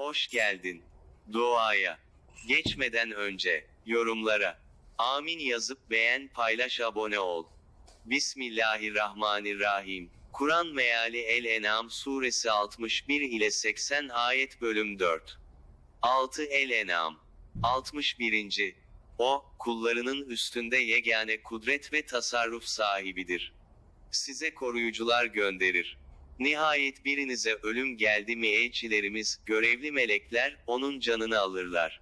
Hoş geldin. Duaya. Geçmeden önce, yorumlara. Amin yazıp beğen paylaş abone ol. Bismillahirrahmanirrahim. Kur'an meali El-En'am suresi 61 ile 80 ayet bölüm 4. 6 El-En'am. 61. O, kullarının üstünde yegane kudret ve tasarruf sahibidir. Size koruyucular gönderir. Nihayet birinize ölüm geldi mi elçilerimiz, görevli melekler, onun canını alırlar.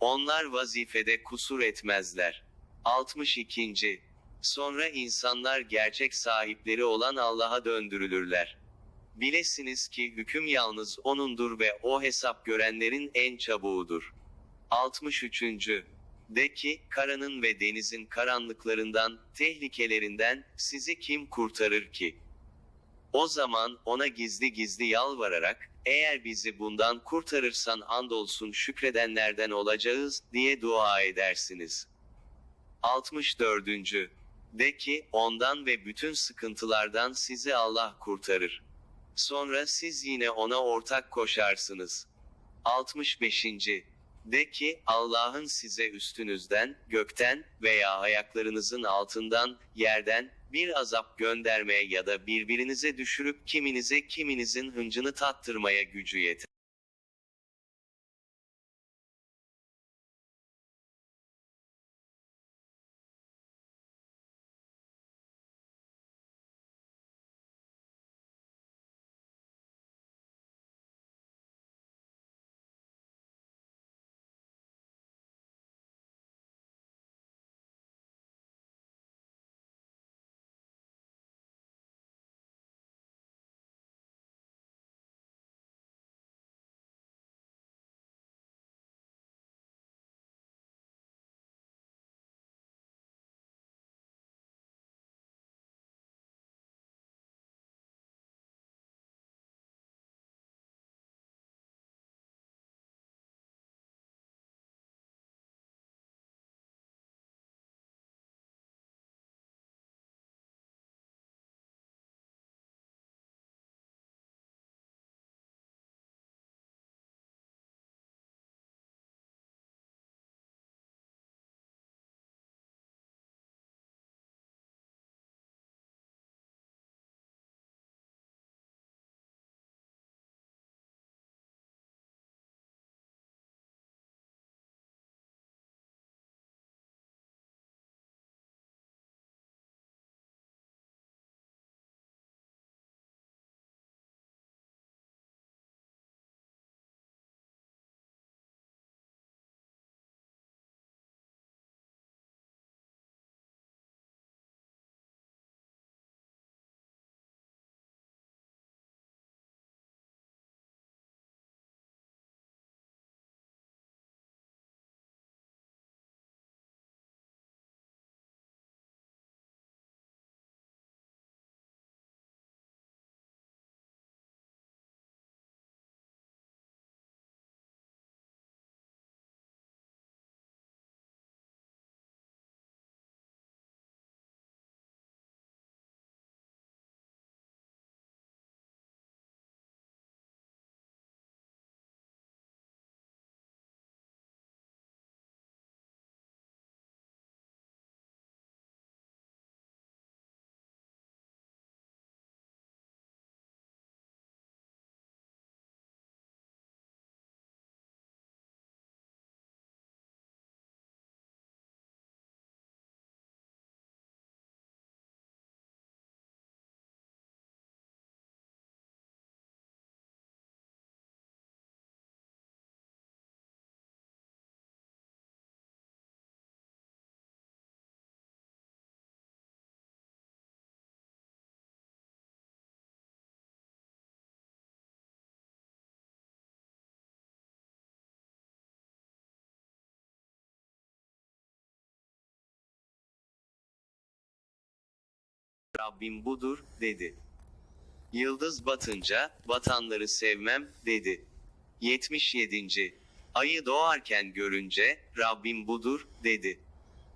Onlar vazifede kusur etmezler. 62. Sonra insanlar gerçek sahipleri olan Allah'a döndürülürler. Bilesiniz ki hüküm yalnız O'nundur ve O hesap görenlerin en çabuğudur. 63. De ki, karanın ve denizin karanlıklarından, tehlikelerinden, sizi kim kurtarır ki? O zaman, ona gizli gizli yalvararak, eğer bizi bundan kurtarırsan andolsun şükredenlerden olacağız, diye dua edersiniz. 64. De ki, ondan ve bütün sıkıntılardan sizi Allah kurtarır. Sonra siz yine ona ortak koşarsınız. 65. De ki, Allah'ın size üstünüzden, gökten veya ayaklarınızın altından, yerden, bir azap göndermeye ya da birbirinize düşürüp kiminize kiminizin hıncını tattırmaya gücü yeter. Rabbim budur, dedi. Yıldız batınca, batanları sevmem, dedi. 77. Ayı doğarken görünce, Rabbim budur, dedi.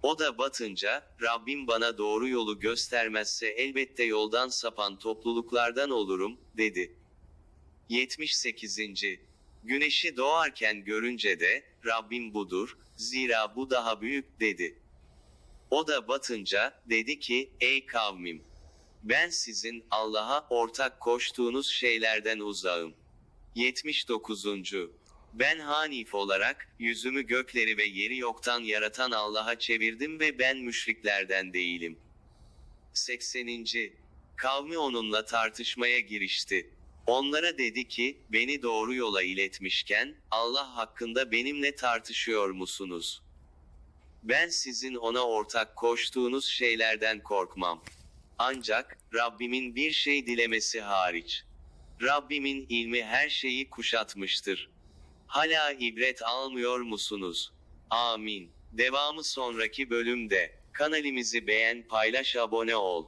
O da batınca, Rabbim bana doğru yolu göstermezse elbette yoldan sapan topluluklardan olurum, dedi. 78. Güneşi doğarken görünce de, Rabbim budur, zira bu daha büyük, dedi. O da batınca, dedi ki, ey kavmim! Ben sizin, Allah'a ortak koştuğunuz şeylerden uzağım. 79. Ben Hanif olarak, yüzümü gökleri ve yeri yoktan yaratan Allah'a çevirdim ve ben müşriklerden değilim. 80. Kavmi onunla tartışmaya girişti. Onlara dedi ki, beni doğru yola iletmişken, Allah hakkında benimle tartışıyor musunuz? Ben sizin ona ortak koştuğunuz şeylerden korkmam. Ancak, Rabbimin bir şey dilemesi hariç. Rabbimin ilmi her şeyi kuşatmıştır. Hala ibret almıyor musunuz? Amin. Devamı sonraki bölümde. Kanalimizi beğen, paylaş, abone ol.